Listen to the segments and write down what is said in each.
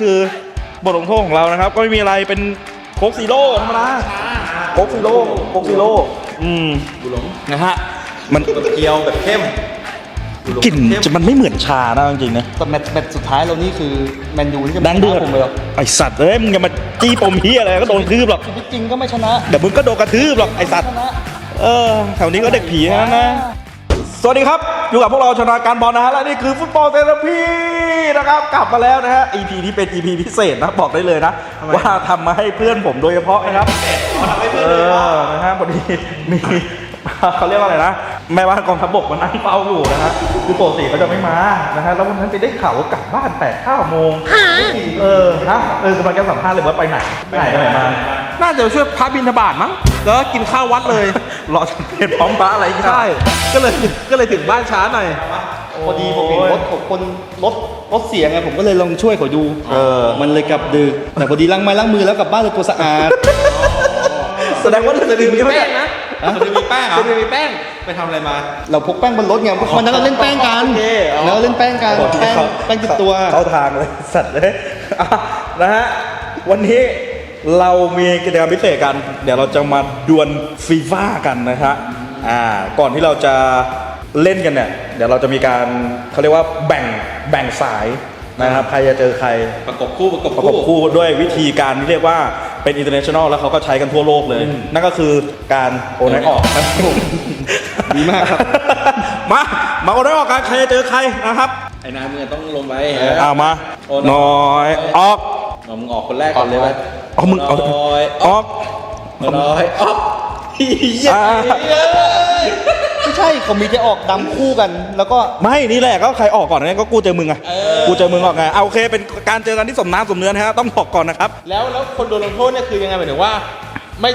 คือบทลงโทษของเรานะครับ ก็ไม่มีอะไรเป็นโคกซีโร่ธรรมดาโคกซีโร่โคกซีโร่อืมนะฮะมันเกียวแบบเข้มกลิ่นจะมันไม่เหมือนชานะจริงๆนะแต่แมตช์แมตช์สุดท้ายเรานี่คือแมนยูที่จะดังเดือดผมเลยเหรอไอสัตว์เอ้ยมึงอย่ามาจี้ปมเฮียอะไรก็โดนกระทืบหรอกชีวิตจริงก็ไม่ชนะเดี๋ยวมึงก็โดนกระทืบหรอกไอสัตว์ชนะเออแถวนี้ก็เด็กผีทั้งนั้นนะสวัสดีครับ อยู่กับพวกเราชนะการบอลนะฮะและนี่คือฟุตบอลเทเลพีนะครับกลับมาแล้วนะฮะ EP นี้เป็น EP พิเศษนะบอกได้เลยนะ ว่าทำมาให้เพื่อนผมโดยเฉพาะนะครับเออนะฮะพอดีมี เขาเรียกว่าอะไรนะแม่บ้านกองทัพบกมานั่งเฝ้าอยู่นะฮะคือปกติเขาจะไม่มานะฮะแล้ววันนั้นไปได้ข่าวว่ากลับบ้านแปดเก้าโมงเออฮะเออกำลังจะสัมภาษณ์เลยว่าไปไหนไปไหนไปไหนมา น่าจะช่วยพระบินทบาทมั้ง แล้วก็กินข้าววัดเลย รอสังเกตพร้อมพระอะไรกันใช่ ก็เลยก็เลยถึงบ้านช้าหน่อย พอดีผมเห็นรถของคนรถรถเสียไงผมก็เลยลองช่วยเขาดูเออ มันเลยกลับดึก แต่พอดีล้างไม้ล้างมือแล้วกลับบ้านเลยตัวสะอาด แสดงว่าจะดื่มใช่ไหมแป้งนะมันจะมีแป้งเหรอจะมีแป้งไปทำอะไรมา เราพกแป้งบนรถไงวันนั้นเราเล่นแป้งกันโอเคอ๋อแล้วเล่นแป้งกันแป้งแป้งติดตัว เข้าทางเลยสัตว์เลยอะนะฮะวันนี้ เรามีกิจกรรมพิเศษกัน เดี๋ยวเราจะมาดวลฟีฟ่ากันนะฮะอ่าก่อนที่เราจะเล่นกันเนี่ยเดี๋ยวเราจะมีการเขาเรียกว่าแบ่งแบ่งสายนะครับใครจะเจอใครประกบคู่ประกบประกบคู่ด้วยวิธีการที่เรียกว่าเป็น international แล้วเขาก็ใช้กันทั่วโลกเลย นั่นก็คือการโอนให้ออกครับผมดีมากครับ มามาโอนให้ออกกันใครจะเจอใครนะครับไอ้นายมึงต้องลงไปเอามาโอนน้อยออกเอามึงออกคนแรกก่อนเลยไหม เอามึงเอาน้อยออกน้อยออกเหี้ยอ่าไม่ใช่เขามีจะออกดำคู่กัน แล้วก็ไม่นี่แหละก็ใครออกก่อนเนี่ยก็กูเจอมึงไงกูเจอมึงออกไงเอาโอเคเป็นการเจอกันที่สมน้ำสมเนื้อนะฮะต้องบอกก่อนนะครับ แล้วแล้วคนโดนลงโทษเนี่ยคือยังไงหมายถึงว่า ไม่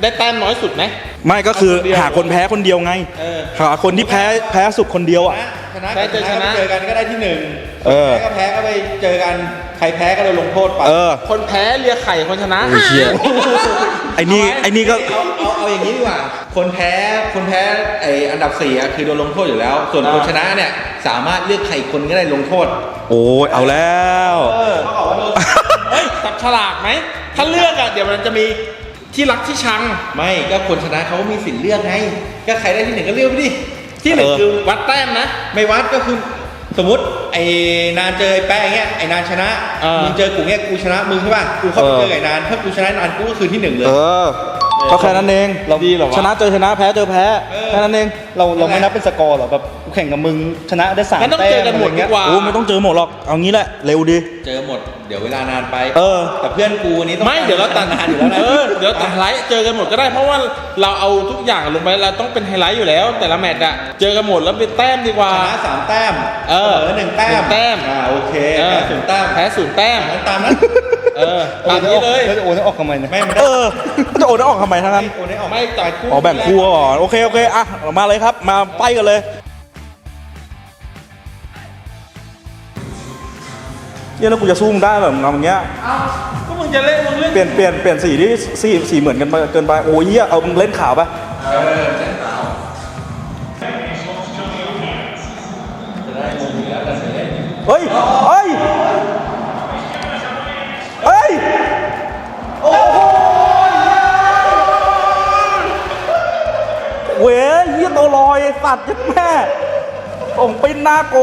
ได้แต้มน้อยสุดไหมไม่ก็คือเอาคนเดียวหาคนแพ้คนเดียวไงเออหาคนที่แพ้แพ้สุดคนเดียวอะ ชนะแพ้เจอชนะเจอกันก็ได้ที่หนึ่งเออแพ้ก็แพ้ก็ไปเจอกันใครแพ้ก็โดนลงโทษไปเออคนแพ้เลียไข่คนชนะ โอ้ยเชี่ยไอ้นี่ไอ้นี่ก็ เอาเอาเอาอย่างนี้ดีกว่า คนแพ้คนแพ้ไออันดับสี่อะคือโดนลงโทษอยู่แล้ว ส่วนคนชนะเนี่ยสามารถเลือกใครคนก็ได้ลงโทษ โอ้ยเอาแล้วเขาบอกว่าโดนจับฉลากไหม ถ้าเลือกอะเดี๋ยวมันจะมีที่รักที่ชัง ไม่ก็คนชนะเขาก็มีสิทธิ์เลือกไงก็ใครได้ที่หนึ่งก็เลือกไปดิ ที่หนึ่งเออคือวัดแต้มนะ ไม่วัดก็คือสมมติไอ้นานเจอไอ้แป้งเงี้ยไอ้นานชนะเออมึงเจอกูเงี้ยกูชนะมึงใช่ป่ะกูเข้าไปเออเจอไอ้นานถ้ากูชนะนานกูก็คือที่หนึ่งเลยเออ ก็แค่นั้นเองเราดีเหรอวะ ชนะเจอชนะแพ้เจอแพ้เออแค่นั้นเองเราเราไม่นับเป็นสกอร์หรอแบบกูแข่งกับมึงชนะได้สามงั้นต้องแต้เจอมกันหมดอะไรดีเงี้ยกว่า โอ้ไม่ต้องเจอหมดหรอกเอางี้แหละเร็วดี เจอหมด เดี๋ยวเวลานานไปเออ แต่เพื่อนกูวันนี้ต้องไม่เดี๋ยวเราตัดนานอยู่แล้วนะเออเดี๋ยวตัดไฮไลท์เจอกันหมดก็ได้เพราะว่าเราเอาทุกอย่างลงไปเราต้องเป็นไฮไลท์อยู่แล้ว แต่ละแมตช์อะเจอกันหมดแล้วเป็นแต้มดีกว่า ชนะสามแต้มเออหนึ่งแต้หนึ่มงแต้ม อ่าโอเคเออแพ้ศูนย์แต้มแพ้ศูนย์แต้มงั้นตามนั้น เออตามนี้เลยแล้วจะโอนให้ออกทำไมเนี่ยไม่มันเอได้อจะโอนให้ออกทำไมทั้งนั้นโอนให้ออกไม่จ่ายคู่อ๋อแบ่งคู่ก่อนโอเคโอเคอะมาเลยครับ มาไปกันเลยเนี่ยแล้วกูจะสู้มึงได้แบบงำอย่างเงี้ยเอ้าก็มึงจะเล่นมึงเล่นเปลี่ยนเปลี่ยนเปลี่ยนสีที่สีสีเหมือนกันไปเกินไปโอ้ยเหี้ยเอามึงเล่นขาวปะเฮ้ยเฮ้ย ตัวลอยสัตว์ยัดแม่ส่งปิ้นหน้าโก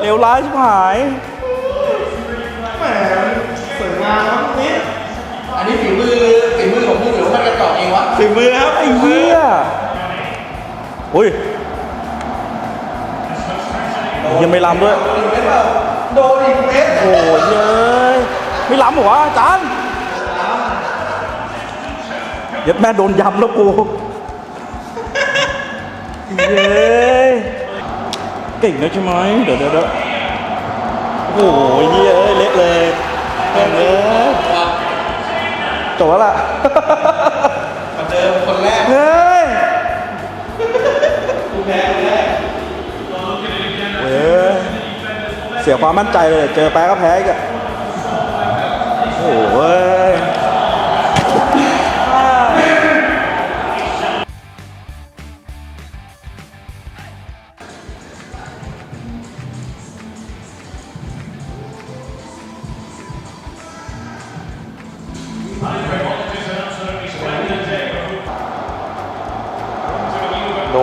เลวร้ายชิบหายแหมสวยงามนี่อันนี้ฝีมือฝีมือของมึงหรือว่ามันกระจอกเองวะฝีมือครับไอ้เหี้ยอุ้ยยังไม่ล้ำด้วย โดนอีกเม็ดโอ้ยเยยไม่ล้ำหรอวะจารย์ยัดแม่โดนยำแล้วกู เย้เก่งนะใช่ไหมเดี๋ยวเดี๋ยวโอ้โหเย้ยเละเลยแม่งเลยจบแล้วล่ะมาเจอคนแรกเฮ้ยเว้ยเสียความมั่นใจเลย เจอแพ้ก็แพ้อีกอะโอ้โห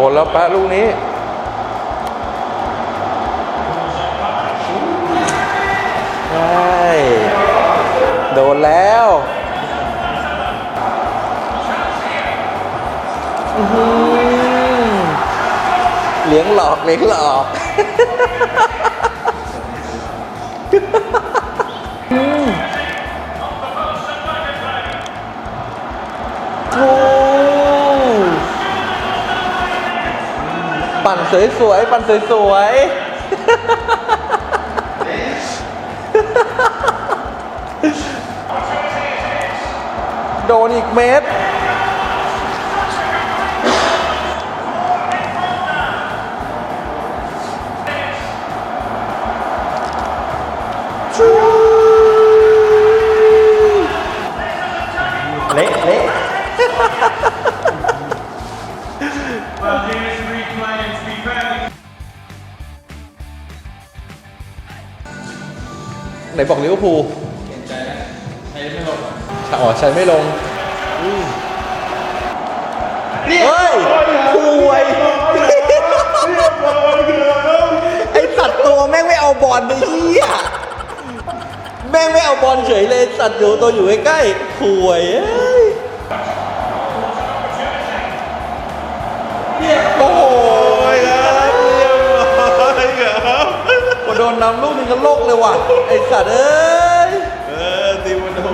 นแล้วแปะลูกนี้ใช่โดนแล้วอื้อหือเลี้ยงหลอกเลี้ยงหลอก สวยๆ ปั่นสวยๆ โดนอีกเม็ด ไหนบอกลิเวอร์พูลอ๋อใช้ไม่ลงเฮ้ยคุยไอสัตว์ตัวแม่งไม่เอาบอลเลยเฮียแม่งไม่เอาบอลเฉยเลยสัตว์อยู่ตัวอยู่ใกล้ๆคุย นนำลูกนึงก็โลกเลยว่ะ ไอสัตว์เอ้ย เออตีมันโห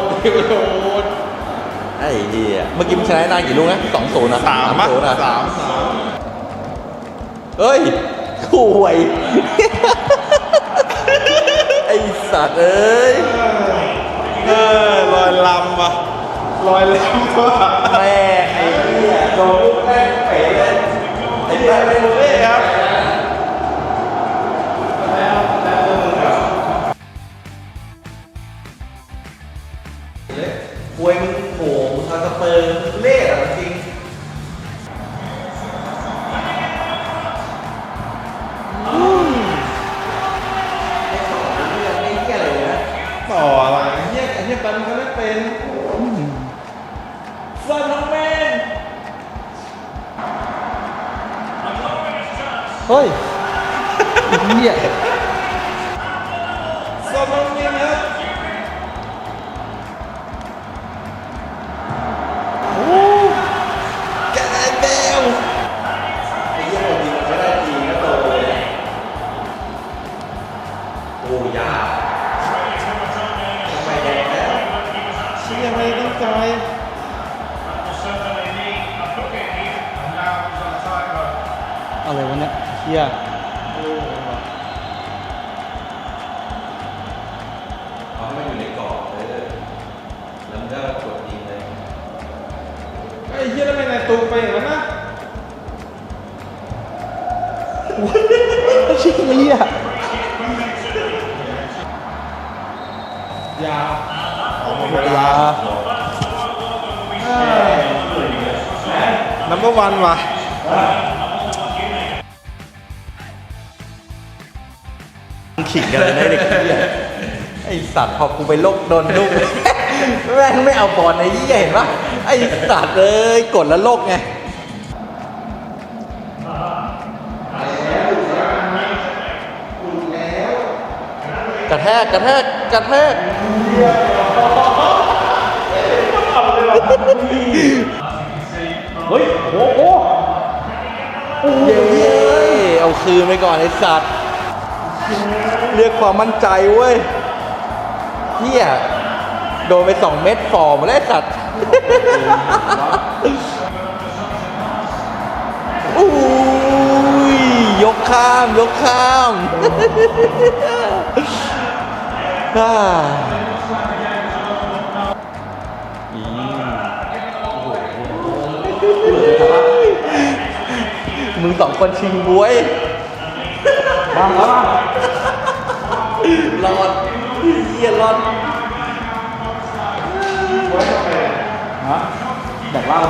ดตีมันโหดไอ้เหี้ยเมื่อกี้มันชนะนานกี่ลูกนะสองศูนย์นะสามปะศูนย์นะสามสามเฮ้ยข่วยไอ้สัตว์เอ้ยเออลอยลำว่ะลอยลำว่ะแม่งไอ้เหี้ยโดนลูกแรกเป๋เลยไอ้แม่งไม่รู้เลยครับ ฟันน้องแมนเฮ้ยเหี้ยฟันน้องแมนครับแกแมวไอ้เหี้ยคนยิงมันไม่ได้จริงก็โตเลยโอ้ยาทำไมแดงแล้วเชี่ยไม่ตั้งใจ อะไรวะเนี่ยเหี้ยเขาไม่อยู่ในกรอบเลยแล้วมันก็กดยิงเลยไอ้เฮียแล้วไม่นายตูไปอย่างนั้นนะชิบเหี้ยยาเวลานัมเบอร์วันว่ะ ขิงกันเลยนะเด็กเหี้ยไอสัตว์พอกูไปลกโดนลูกแม่งไม่เอาบอลไอ้เหี้ยเห็นปะไอสัตว์เลยกดแล้วโลกไงกระแทกกระแทกกระแทกเฮ้ยโอ้โหเย้เอาคืนไปก่อนไอ้สัตว์ เรียกความมั่นใจเว้ยเฮียโดนไปสองเม็ดฟอร์มแล้วสัตว์อุ้ยยกข้าม ยกข้ามมึงสองคนชิงบวยมาแล้วมา รอดเฮียรอดฮะแดกเหล้า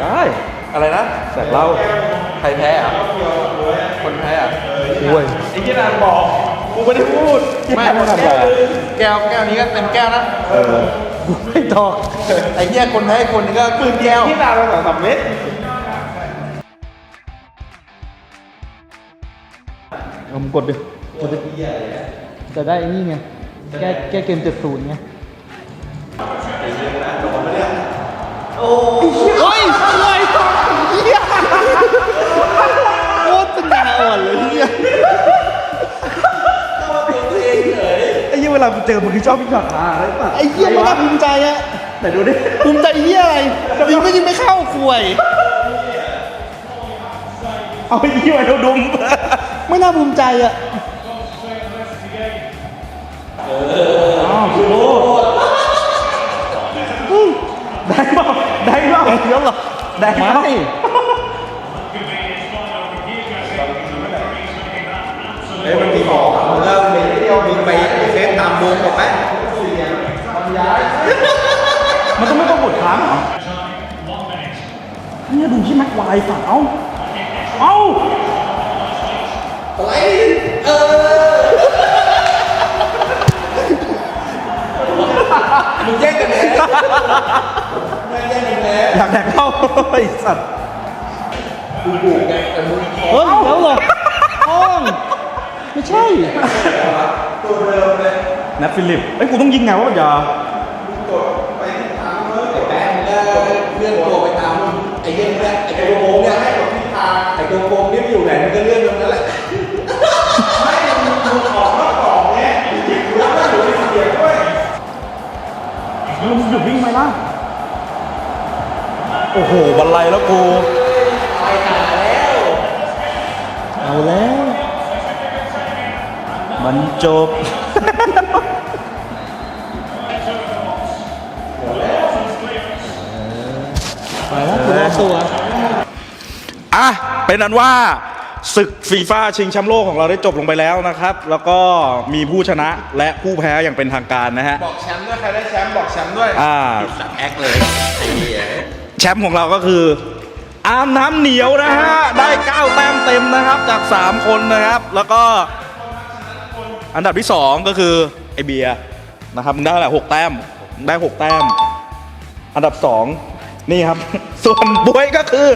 ได้อะไรนะแดกเหล้าใครแพ้อะคนแพ้อะโอ้ยไอ้เฮียนานบอกกูไม่ได้พูดไม่ไม่ทำอะไรแก้วแก้วนี้ก็เต็มแก้วนะเออไม่ตอกไอ้เหี้ยคนแพ้คนนึงก็ครึ่งแก้วที่นานมาสองสามเมต เอามึงกดดิจะได้นี่ไง แก้แก้เกมเจ็ดศูนย์ไงโอ้ยอะไรเฮียโคตรปัญญาอ่อนเลยเฮียไอ้ยี่เวลากูเจอมึงที่ชอบพี่ขาขาอะไรป่ะไอ้เฮียไม่น่าภูมิใจอะไหนดูดิภูมิใจเฮียอะไรยิงก็ยิงไม่เข้าควยเอาไอ้ยี่ไว้เราดุม ไม่น่าภูมิใจอะอ้าวโลได้เปล่าได้เปล่าเดี๋ยวเหรอได้เปล่าไม่เฮ้ยมันมีบอกมึงเริ่มมีเที่ยวมึงไปเฟซตามวงกับไหมมันต้องไม่ต้องกดค้างเหรอเนี่ยดูที่แม็กไวฟ์ฝั่งเอ้าเอ้า สไลเออมึงแย่งกันแน่แม่งแย่งกันแน่อยากแตกเข้าไอสัตว์กูบุกไงแต่มึงเฮ้ยแล้วเหรอห้องไม่ใช่ ตัวเดิมเลยนัดฟิลิปเอ้ยกูต้องยิงไงวะอย่า หบันไลแล้วกูเอาแล้ว มันจบไปแล้วกูรอตัวอะ เป็นนั้นว่าศึกฟีฟ่าชิงแชมป์โลกของเราได้จบลงไปแล้วนะครับ แล้วก็มีผู้ชนะและผู้แพ้อย่างเป็นทางการนะฮะ บอกแชมป์ด้วยใครได้แชมป์บอกแชมป์ด้วยอ่าแอคเลยไอ้เหี้ยแช มป์ของเราก็คืออามน้ำเหนียวนะฮะ ได้ 9 แต้มเต็มนะครับจาก 3 คนนะครับ แล้วก็อันดับที่ 2 ก็คือไอเบียนะครับมึงได้แหละหกแต้มได้ 6 แต้ม อันดับ 2 นี่ครับ ส่วนบวยก็คือ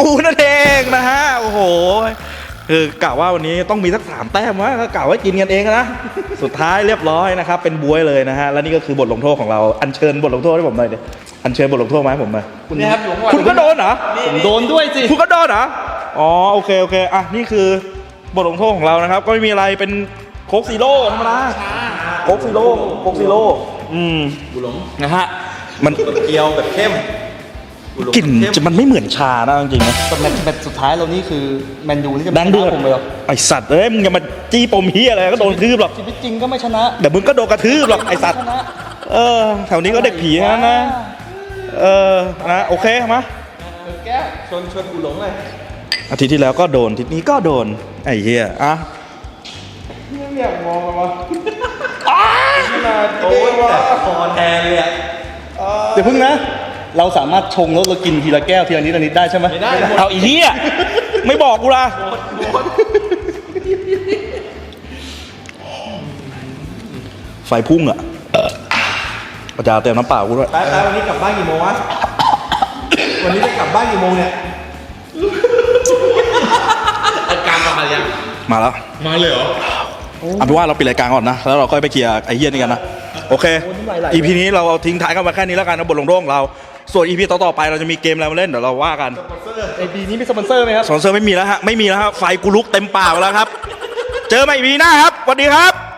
กูนั่นเองนะฮะ โอ้โห คือกะว่าวันนี้ต้องมีสักสามแต้มวะก็กะว่ากินกันเองนะ สุดท้ายเรียบร้อยนะครับ เป็นบวยเลยนะฮะ และนี่ก็คือบทลงโทษของเรา อัญเชิญบทลงโทษให้ผมหน่อยดิ อัญเชิญบทลงโทษมาให้ผมหน่อยนี่ครับอยู่ข้างบนคุณก็โดนเหรอ ผมโดนด้วยสิ คุณก็โดนเหรอ อ๋อโอเคโอเค อะนี่คือบทลงโทษของเรานะครับ ก็ไม่มีอะไรเป็นโค้กซีโร่ธรรมดาโค้กซีโร่โค้กซีโร่อืมกูหลงนะฮะ มันเกียวแบบเข้มกูหลงกลิ่นเข้มจะมันไม่เหมือนชานะจริงๆนะแต่แมตช์แมตช์สุดท้ายเรานี่คือแมนยูที่จะแดงเดือดผมเลยหรอไอสัตว์เอ้ยมึงอย่ามาจี้ปมเฮียอะไรก็โดนกระทืบหรอกชีวิตจริงก็ไม่ชนะเดี๋ยวมึงก็โดนกระทืบหรอกไอสัตว์ชนะเออแถวนี้ก็เด็กผีทั้งนั้นนะ เออนะโอเคมาแก้วชวนชวนกูหลงเลยอาทิตย์ที่แล้วก็โดนอาทิตย์นี้ก็โดนไอ้เหี้ยอะไม่อยากมองเลยวะโอ้ยแต่คอแทนเลยอะเดี๋ยวพึ่งนะ เราสามารถชงแล้วเรากินทีละแก้วทีละนิดละนิดได้ใช่ไหมไม่ได้เอาไอีเหี้ยไม่บอกกูละไฟพุ่งอะ ประจาเติมน้ำเปล่ากูด้วยไปไปวันนี้กลับบ้านกี่โมงวะ วันนี้จะกลับบ้านกี่โมงเนี่ย อาการมายังมาแล้วมาเลยเหรอเอาเป็นว่าเราปิดรายการก่อนนะ แล้วเราค่อยไปเคลียร์ไอ้เหี้ยนี่กันนะ โอเคอีพีนี้เราเอาทิ้งท้ายกันมาแค่นี้แล้วกันนะบทลงโทษของเรา ส่วนอีพีต่อๆไปเราจะมีเกมอะไรมาเล่นเดี๋ยวเราว่ากัน ไอปีนี้มีสปอนเซอร์ไหมครับ สปอนเซอร์ไม่มีแล้วฮะ ไม่มีแล้วฮะ ไฟกูลุกเต็มปากแล้วครับ เจอกันใหม่อีพีหน้าครับสวัสดีครับ